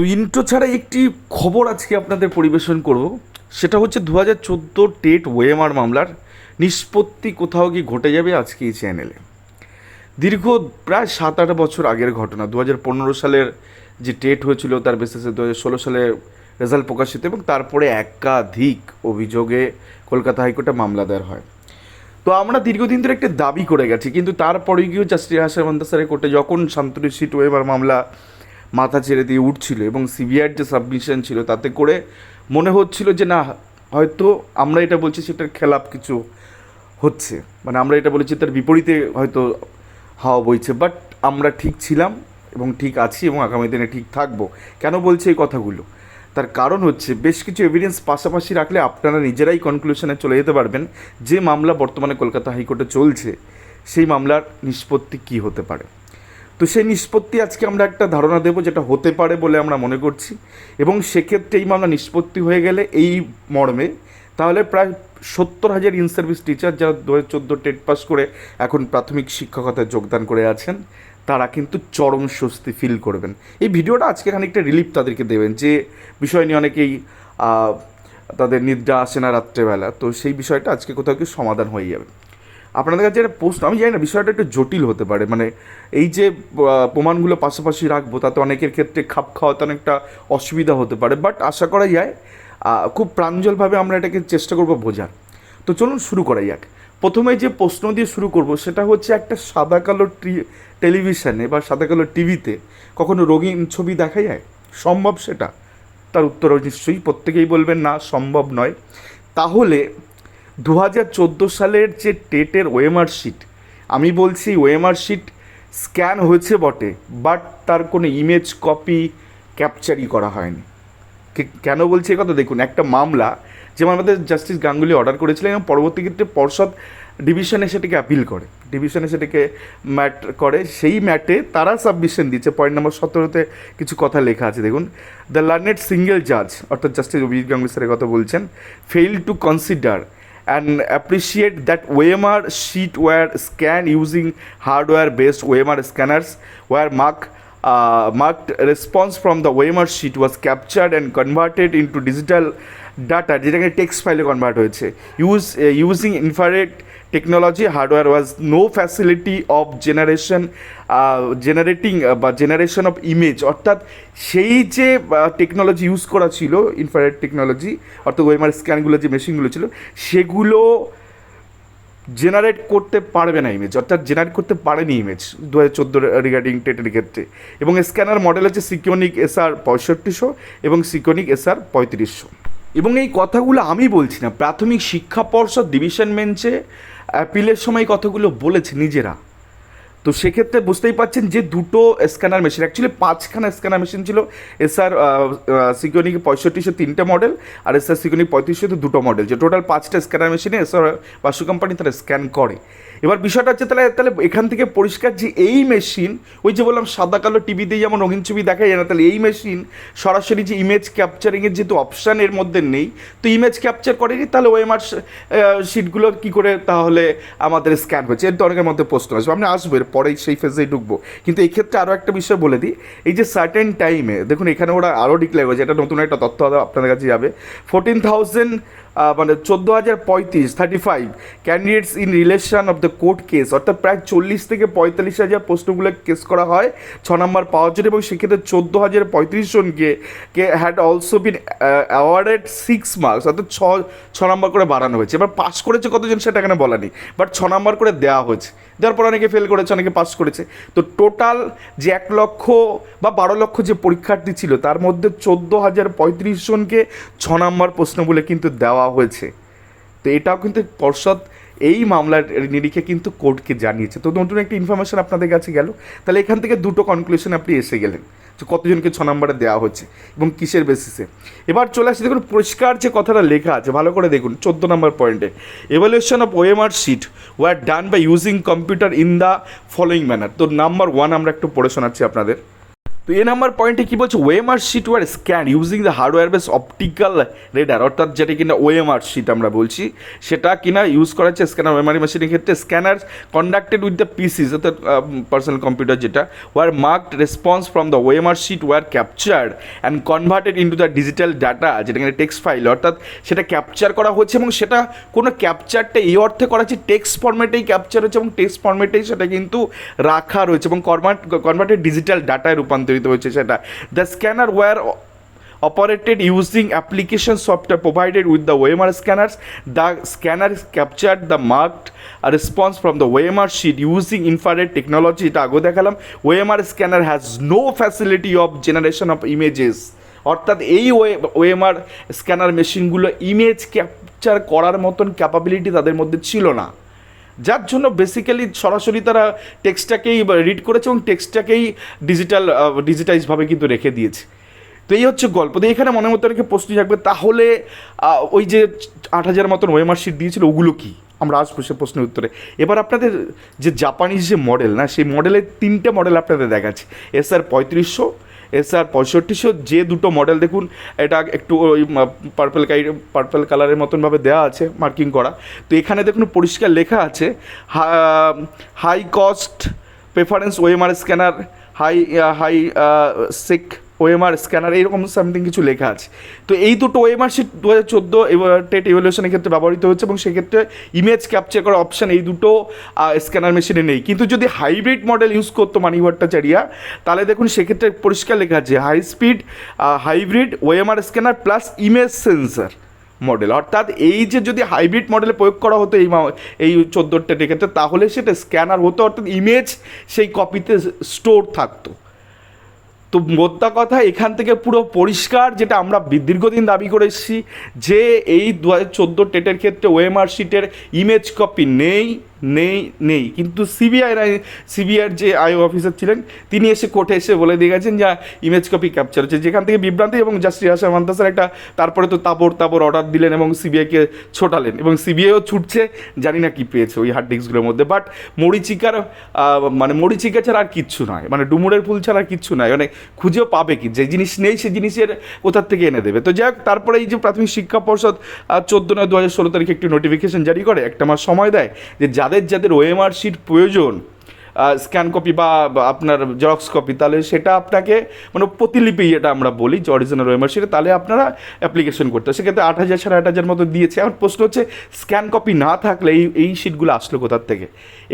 তো ইন্ট্রো ছাড়া একটি খবর আজকে আপনাদের পরিবেশন করব। সেটা হচ্ছে দু হাজার চোদ্দ টেট ওয়েমার মামলার নিষ্পত্তি কোথাও কি ঘটে যাবে আজকে এই চ্যানেলে। দীর্ঘ প্রায় সাত আট বছর আগের ঘটনা, দু হাজার পনেরো সালের যে টেট হয়েছিল তার বেসিসে দু হাজার ষোলো সালে রেজাল্ট প্রকাশিত এবং তারপরে একাধিক অভিযোগে কলকাতা হাইকোর্টে মামলা দায়ের হয়। তো আমরা দীর্ঘদিন ধরে একটা দাবি করে গেছি, কিন্তু তারপরে গিয়েও জাস্টিস হাসান মান্দাসারের কোর্টে যখন শান্তনু সিট ওয়েবার মামলা মাথা ছেড়ে দিয়ে উঠছিল এবং সিবিআইয়ের যে সাবমিশন ছিল তাতে করে মনে হচ্ছিল যে না, হয়তো আমরা এটা বলছি সেটার খেলাপ কিছু হচ্ছে। মানে আমরা এটা বলেছি তার বিপরীতে হয়তো হাওয়া বইছে বাট আমরা ঠিক ছিলাম এবং ঠিক আছি এবং আগামী দিনে ঠিক থাকব। কেন বলছে এই কথাগুলো? তার কারণ হচ্ছে বেশ কিছু এভিডেন্স পাশাপাশি রাখলে আপনারা নিজেরাই কনক্লুশনে চলে যেতে পারবেন যে মামলা বর্তমানে কলকাতা হাইকোর্টে চলছে। সেই মামলার নিষ্পত্তি কী হতে পারে? তো সেই নিষ্পত্তি আজকে আমরা একটা ধারণা দেবো যেটা হতে পারে বলে আমরা মনে করছি। এবং সেক্ষেত্রে এই মামলা নিষ্পত্তি হয়ে গেলে এই মর্মে তাহলে প্রায় সত্তর হাজার ইন সার্ভিস টিচার যারা দু হাজার চোদ্দ টেট পাস করে এখন প্রাথমিক শিক্ষকতায় যোগদান করে আছেন, তারা কিন্তু চরম স্বস্তি ফিল করবেন। এই ভিডিওটা আজকে খানিকটা রিলিফ তাদেরকে দেবেন যে বিষয় নিয়ে অনেকেই তাদের নিদ্রা আসে না রাত্রেবেলা। তো সেই বিষয়টা আজকে কোথাও কি সমাধান হয়ে যাবে। আপনাদের কাছে একটা প্রশ্ন, আমি জানি না, বিষয়টা একটু জটিল হতে পারে। মানে এই যে প্রমাণগুলো পাশাপাশি রাখব, তাতে অনেকের ক্ষেত্রে খাপ খাওয়াতে অনেকটা অসুবিধা হতে পারে। বাট আশা করা যায় খুব প্রাঞ্জলভাবে আমরা এটাকে চেষ্টা করব বোঝার। তো চলুন শুরু করা যাক। প্রথমে যে প্রশ্ন দিয়ে শুরু করব, সেটা হচ্ছে একটা সাদা কালো টেলিভিশনে বা সাদা কালো টিভিতে কখনো রঙিন ছবি দেখা যায়? সম্ভব সেটা? তার উত্তর নিশ্চয়ই, প্রত্যেকেই বলবেন না, সম্ভব নয়। তাহলে দু চোদ্দ সালের যে টেটের ওয়েমার শিট, আমি বলছি ওয়েমার শিট স্ক্যান হয়েছে বটে, বাট তার কোনো ইমেজ কপি ক্যাপচারই করা হয়নি। কেন বলছি কথা? দেখুন, একটা মামলা, যেমন আমাদের জাস্টিস গাঙ্গুলি অর্ডার করেছিলেন এবং পরবর্তী ক্ষেত্রে পর্ষদ ডিভিশনে সেটাকে অ্যাপিল করে। ডিভিশনে সেটাকে ম্যাট করে, সেই ম্যাটে তারা সাবমিশন দিচ্ছে পয়েন্ট নাম্বার সতেরোতে কিছু কথা লেখা আছে। দেখুন দ্য লার্নেড সিঙ্গেল জাজ অর্থাৎ জাস্টিস অভিজিৎ গাঙ্গুলি স্যারের কথা বলছেন fail to consider and appreciate that OMR sheet were scanned using hardware based OMR scanners where mark uh, marked response from the OMR sheet was captured and converted into digital data, যেটাকে text ফাইলে convert হয়েছে। Use using infrared technology hardware was no facility of generation generating বা generation of image অর্থাৎ সেই যে technology use করা ছিল ইনফারেট technology অর্থাৎ ওয়েমার স্ক্যানগুলো যে মেশিনগুলো ছিল, সেগুলো জেনারেট করতে পারবে না ইমেজ অর্থাৎ জেনারেট করতে পারেনি ইমেজ দু হাজার চোদ্দ রিগার্ডিং টেটের ক্ষেত্রে। এবং স্ক্যানার মডেল হচ্ছে সিকিওনিক এসআর পঁয়ষট্টিশো এবং সিকিওনিক এসআর পঁয়ত্রিশশো। এবং এই কথাগুলো আমি বলছি না। প্রাথমিক শিক্ষা পর্ষদ ডিভিশন বেঞ্চে অ্যাপিলের সময় কথাগুলো বলেছে নিজেরা। তো সেক্ষেত্রে বুঝতেই পারছেন যে দুটো স্ক্যানার মেশিন অ্যাকচুয়ালি পাঁচখানা স্ক্যানার মেশিন ছিল। এসআর সিকিউনিক পঁয়ষট্টিশো তিনটে মডেল আর এসআর সিকিউনিক পঁয়ত্রিশশো দুটো মডেল যে টোটাল পাঁচটা স্ক্যানার মেশিনে এসআর বাসু কোম্পানি তারা স্ক্যান করে। এবার বিষয়টা হচ্ছে তাহলে তাহলে এখান থেকে পরিষ্কার যে এই মেশিন ওই যে বললাম সাদা কালো টিভিতে যেমন রঙিন ছবি দেখা যায় না, তাহলে এই মেশিন সরাসরি যে ইমেজ ক্যাপচারিংয়ের যেহেতু অপশান এর মধ্যে নেই, তো ইমেজ ক্যাপচার করেনি, তাহলে ওএমআর শিটগুলো কী করে তাহলে আমাদের স্ক্যান হচ্ছে এর তো অনেকের মধ্যে প্রশ্ন আসবে আমি আসব এর পরেই সেই ফেজেই ঢুকবো। কিন্তু এই ক্ষেত্রে আরও একটা বিষয় বলে দিই, এই যে সার্টেন টাইমে দেখুন এখানে ওরা আরও ডিক্লেয়ার করেছে, এটা নতুন একটা তথ্য আপনাদের কাছে যাবে। ফোরটিন থাউজেন্ড মানে চোদ্দ হাজার পঁয়ত্রিশ thirty five candidates in relation of the court case অর্থাৎ প্রায় চল্লিশ থেকে পঁয়তাল্লিশ হাজার প্রশ্নগুলো কেস করা হয়, ছ নম্বর পাওয়ার জন্য এবং সেক্ষেত্রে চোদ্দ হাজার পঁয়ত্রিশ জনকে কে had also been awarded six marks অর্থাৎ ছ ছ নম্বর করে বাড়ানো হয়েছে। এবার পাস করেছে কতজন সেটা এখানে বলা নেই বাট ছ নম্বর করে দেওয়া হয়েছে। দেওয়ার পর অনেকে ফেল করেছে, অনেকে পাস করেছে। তো টোটাল যে এক লক্ষ বা বারো লক্ষ যে পরীক্ষার্থী ছিল, তার মধ্যে চোদ্দ হাজার পঁয়ত্রিশ জনকে ছ নম্বর প্রশ্ন বলে কিন্তু দেওয়া হয়েছে। তো এটাও কিন্তু পর্ষদ এই মামলার নিরিখে কিন্তু কোর্টকে জানিয়েছে। তো নতুন একটা ইনফরমেশন আপনাদের কাছে গেল। তাহলে এখান থেকে দুটো কনক্লুশন আপনি এসে গেলেন, যে কতজনকে ছ নম্বরে দেওয়া হচ্ছে এবং কিসের বেসিসে এবার চলে আসছে দেখুন, পরিষ্কার যে কথাটা লেখা আছে, ভালো করে দেখুন, চোদ্দ নম্বর পয়েন্টে evaluation of OMR sheet were done by using computer in the following manner তো নাম্বার ওয়ান আমরা একটু পড়ে শোনাচ্ছি আপনাদের। তো এ নাম্বার পয়েন্টে কী বলছে? OMR sheet were scan using the hardware base optical reader অর্থাৎ যেটা কিনা ওয়েমার শিট আমরা বলছি, সেটা কিনা ইউজ করা হচ্ছে স্ক্যানার ওয়েমারি মেশিনের ক্ষেত্রে। Scanner conducted with the PCs অর্থাৎ পার্সোনাল কম্পিউটার যেটা were marked response from the OMR sheet were captured and converted into the digital data যেটা কিনা টেক্সট ফাইল অর্থাৎ সেটা ক্যাপচার করা হচ্ছে এবং সেটা কোনো ক্যাপচারটা এই অর্থে করা হচ্ছে টেক্সট ফর্মেটেই ক্যাপচার হচ্ছে এবং টেক্সট ফর্মেটেই সেটা কিন্তু রাখা রয়েছে এবং কনভার্ট কনভার্টেড ডিজিটাল ডাটায় রূপান্তরিত প্রচলিত হয়েছে সেটা। The scanner were operated using application software provided with the OMR scanners the scanner capture the marked response from the OMR sheet using infrared technology এটা আগেও দেখালাম। OMR scanner has no facility of generation of images অর্থাৎ এই way ওয়েমার scanner মেশিনগুলো image capture করার মতন capability তাদের মধ্যে ছিল না। যার জন্য বেসিক্যালি সরাসরি তারা টেক্সটটাকেই রিড করেছে এবং টেক্সটটাকেই ডিজিটাল ডিজিটাইজভাবে কিন্তু রেখে দিয়েছে। তো এই হচ্ছে গল্প। তো এখানে মনের মতো রেখে প্রশ্ন থাকবে তাহলে ওই যে আট হাজার মতন ওয়েমার শিট দিয়েছিল, ওগুলো কি? আমরা আসব সে প্রশ্নের উত্তরে। এবার আপনাদের যে জাপানিজ যে মডেল না, সেই মডেলের তিনটে মডেল আপনাদের দেখাচ্ছে। এস আর পঁয়ত্রিশশো এস আর পঁয়ষট্টিশো, যে দুটো মডেল দেখুন, এটা একটু ওই পার্পেল কাই পার্পেল কালারের মতনভাবে দেওয়া আছে মার্কিং করা। তো এখানে দেখুন পরিষ্কার লেখা আছে high cost preference OMR scanner high high sick OMR scanner এইরকম সামথিং কিছু লেখা আছে। তো এই দুটো ওএমআর শিট দু হাজার চোদ্দ টেট ইভলিউশনের ক্ষেত্রে ব্যবহৃত হচ্ছে এবং সেক্ষেত্রে ইমেজ ক্যাপচার করার অপশান এই দুটো স্ক্যানার মেশিনে নেই। কিন্তু যদি হাইব্রিড মডেল ইউজ করতো মানি ভট্টাচারিয়া, তাহলে দেখুন সেক্ষেত্রে পরিষ্কার লেখা আছে high speed hybrid OMR scanner plus image sensor model অর্থাৎ এই যে যদি হাইব্রিড মডেলে প্রয়োগ করা হতো এই এই চোদ্দোটা ক্ষেত্রে, তাহলে সেটা স্ক্যানার হতো, অর্থাৎ ইমেজ সেই কপিতে স্টোর থাকতো। তো মোদ্দা কথা, এখান থেকে পুরো পরিষ্কার যেটা আমরা দীর্ঘদিন দাবি করে এসেছি যে এই দু হাজার চোদ্দ টেটের ক্ষেত্রে ওএমআর শিটের ইমেজ কপি নেই। নেই নেই। কিন্তু সিবিআই সিবিআইয়ের যে আই অফিসার ছিলেন, তিনি এসে কোর্টে এসে বলে দিয়ে গেছেন যে ইমেজ কপি ক্যাপচার হচ্ছে। যেখান থেকে বিভ্রান্তি এবং জাস্টিস আসাম মান্তাসার একটা, তারপরে তো তাবর তাবর অর্ডার দিলেন এবং সিবিআইকে ছোটালেন। এবং সিবিআইও ছুটছে, জানি না কি পেয়েছে ওই হার্ড ডিস্কগুলোর মধ্যে। বাট মরিচিকার মানে মরিচিকা ছাড়া আর কিচ্ছু নয়। মানে ডুমুরের ফুল ছাড়া আর কিচ্ছু নয়। মানে খুঁজেও পাবে কি? যে জিনিস নেই সেই জিনিসের কোথার থেকে এনে দেবে? তো যাই তারপরে এই যে প্রাথমিক শিক্ষা পর্ষদ চোদ্দ নয় দু হাজার ষোলো তারিখে একটি নোটিফিকেশন জারি করে। একটা মাস সময় দেয় যে যাদের যাদের ওএমআর শিট প্রয়োজন স্ক্যান কপি বা আপনার জেরক্স কপি তাহলে সেটা আপনাকে মানে প্রতিলিপি এটা আমরা বলি যে অরিজিনাল ওএমআর শিটে তাহলে আপনারা অ্যাপ্লিকেশন করতে সেক্ষেত্রে আট হাজার সাড়ে আট হাজার মতো দিয়েছে। আমার প্রশ্ন হচ্ছে স্ক্যান কপি না থাকলে এই এই শিটগুলো আসলো কোথার থেকে?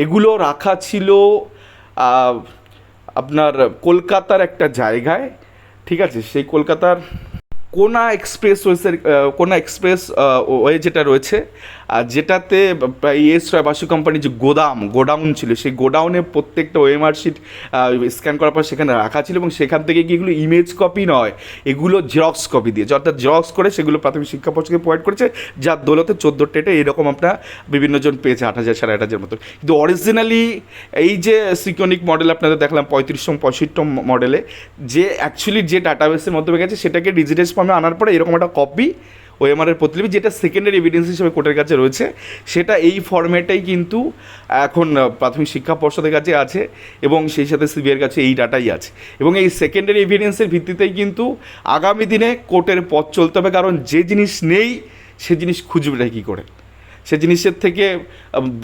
এগুলো রাখা ছিল আপনার কলকাতার একটা জায়গায়, ঠিক আছে? সেই কলকাতার কোনা এক্সপ্রেস ওয়েসের কোনা এক্সপ্রেস ওয়ে যেটা রয়েছে, আর যেটাতে রয় বাসু কোম্পানির যে গোদাম, গোডাউন ছিল, সেই গোডাউনে প্রত্যেকটা ওএমআর শিট স্ক্যান করার পর সেখানে রাখা ছিল এবং সেখান থেকে কি এগুলো ইমেজ কপি নয়, এগুলো জেরক্স কপি দিয়েছে অর্থাৎ জেরক্স করে সেগুলো প্রাথমিক শিক্ষা পর্ষদকে প্রোভাইড করেছে যার দৌলতে চোদ্দ টেটে এরকম আপনার বিভিন্ন জন পেয়েছে, আট হাজার, সাড়ে আট হাজার মতো। কিন্তু অরিজিনালি এই যে সিকনিক মডেল আপনাদের দেখলাম পঁয়ত্রিশশো পঁয়ষট্টি মডেলে যে অ্যাকচুয়ালি যে ডাটাবেসের মাধ্যমে গেছে, সেটাকে ডিজিটাইজ ফর্মে আনার পরে এরকম একটা কপি ওএমআরের প্রতিলিপি, যেটা সেকেন্ডারি এভিডেন্স হিসেবে কোর্টের কাছে রয়েছে, সেটা এই ফর্মেটাই কিন্তু এখন প্রাথমিক শিক্ষা পর্ষদের কাছে আছে এবং সেই সাথে সিবিআইয়ের কাছে এই ডাটাই আছে। এবং এই সেকেন্ডারি এভিডেন্সের ভিত্তিতেই কিন্তু আগামী দিনে কোর্টের পথ চলতে হবে, কারণ যে জিনিস নেই, সে জিনিস খুঁজবে কী করে। সে জিনিসের থেকে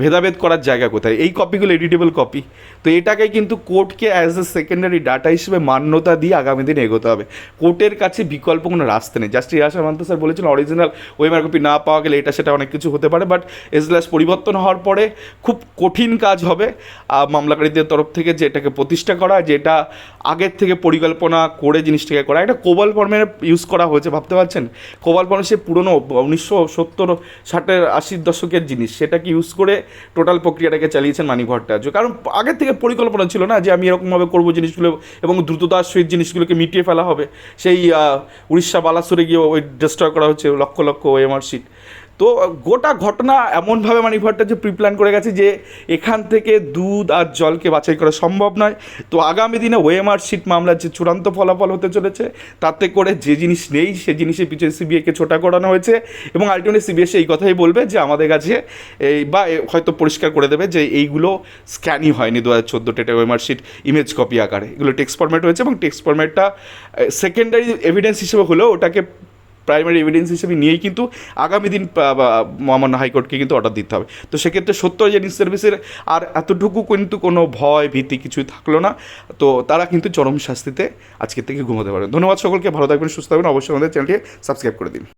ভেদাভেদ করার জায়গা কোথায়? এই কপিগুলো এডিটেবল কপি তো এটাকে কিন্তু কোর্টকে অ্যাজ এ সেকেন্ডারি ডাটা হিসেবে মান্যতা দিয়ে আগামী দিনে এগোতে হবে। কোর্টের কাছে বিকল্প কোনো রাস্তা নেই। জাস্ট ইয়াসা মান্ত স্যার বলেছেন অরিজিনাল ওয়েমার কপি না পাওয়া গেলে এটা সেটা অনেক কিছু হতে পারে বাট এজলাস পরিবর্তন হওয়ার পরে খুব কঠিন কাজ হবে মামলাকারীদের তরফ থেকে যে এটাকে প্রতিষ্ঠা করা, যেটা আগের থেকে পরিকল্পনা করে জিনিসটাকে করা। এটা কোবাল ফর্মে ইউজ করা হয়েছে, ভাবতে পারছেন? কোবাল ফর্মে সে পুরনো, উনিশশো সত্তর, ষাটের, আশির দশকের জিনিস সেটাকে ইউজ করে টোটাল প্রক্রিয়াটাকে চালিয়েছেন মানি ভট্টাচার্য কারণ আগের থেকে পরিকল্পনা ছিল না যে আমি এরকমভাবে করব জিনিসগুলো এবং দ্রুততার সহিত জিনিসগুলোকে মিটিয়ে ফেলা হবে। সেই উড়িষ্যা বালাসুরে গিয়ে ওই ডিস্ট্রয় করা হচ্ছে লক্ষ লক্ষ ওয়েমার শিট তো গোটা ঘটনা এমনভাবে মানিক ভট্টাচার্য প্রিপ্ল্যান করে গেছে যে এখান থেকে দুধ আর জলকে বাছাই করা সম্ভব নয়। তো আগামী দিনে ওএমআর শিট মামলার যে চূড়ান্ত ফলাফল হতে চলেছে, তাতে করে যে জিনিস নেই, সে জিনিসের পিছনে সিবিআইকে ছোটা করানো হয়েছে এবং আলটিমেটলি সিবিআই এই কথাই বলবে যে আমাদের কাছে এই বা হয়তো পরিষ্কার করে দেবে যে এইগুলো স্ক্যানই হয়নি দু হাজার চোদ্দ টেটে ওএমআর শিট ইমেজ কপি আকারে। এগুলো টেক্সট ফরম্যাট হয়েছে এবং টেক্সট ফরম্যাটটা সেকেন্ডারি এভিডেন্স হিসেবে হলেও ওটাকে প্রাইমারি এভিডেন্স হিসেবে নিয়েই কিন্তু আগামী দিন মহামান্য হাইকোর্টকে কিন্তু অর্ডার দিতে হবে। তো সেক্ষেত্রে সত্য যে সার্ভিসের আর এতটুকু কিন্তু কোনো ভয়, ভীতি কিছুই থাকল না। তো তারা কিন্তু চরম শাস্তিতে আজকে থেকে ঘুমাতে পারে ধন্যবাদ সকলকে, ভালো থাকবেন, সুস্থ থাকবেন। অবশ্যই আমাদের চ্যানেলটি সাবস্ক্রাইব করে দিন।